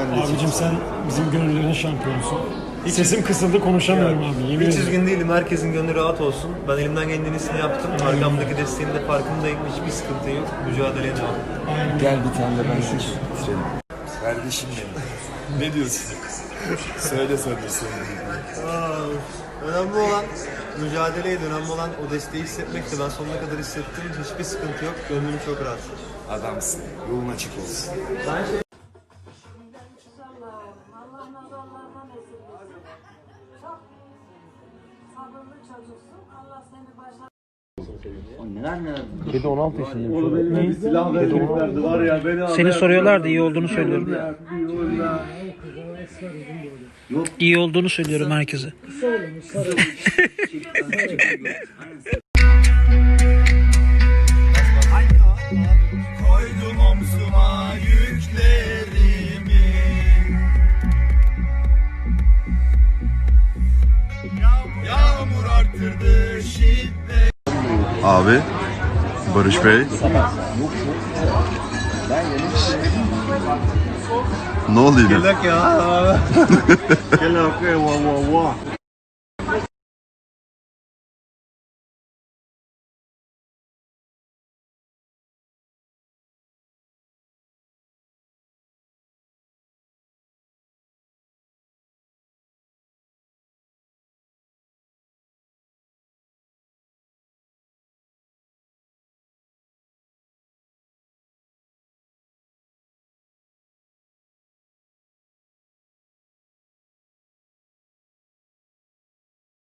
ben de Abicim sen bizim gönüllerin şampiyonusun. Sesim kısıldı konuşamıyorum abi yemin Hiç ederim. üzgün değilim. Herkesin gönlü rahat olsun. Ben elimden gelen en iyisini yaptım. Arkamdaki desteğin de farkındayım. Hiçbir sıkıntı yok. Mücadeleye devam. Gel bir tane de ben seç. Bitirelim. Kardeşim benim. ne diyorsun? Söyle sen de söyle. Önemli olan mücadeleydi. Önemli olan o desteği hissetmekti. Ben sonuna kadar hissettim. Hiçbir sıkıntı yok. Gönlüm çok rahat. Adamsın. Yolun açık olsun. İnşallah. Allah nazarlardan esirgesin. Çok sabırlı çocuksun. Allah seni başa Seni soruyorlardı iyi olduğunu söylüyorum. İyi olduğunu söylüyorum herkese. Abi, Barış Bey. Ne oldu yine? ya. Gel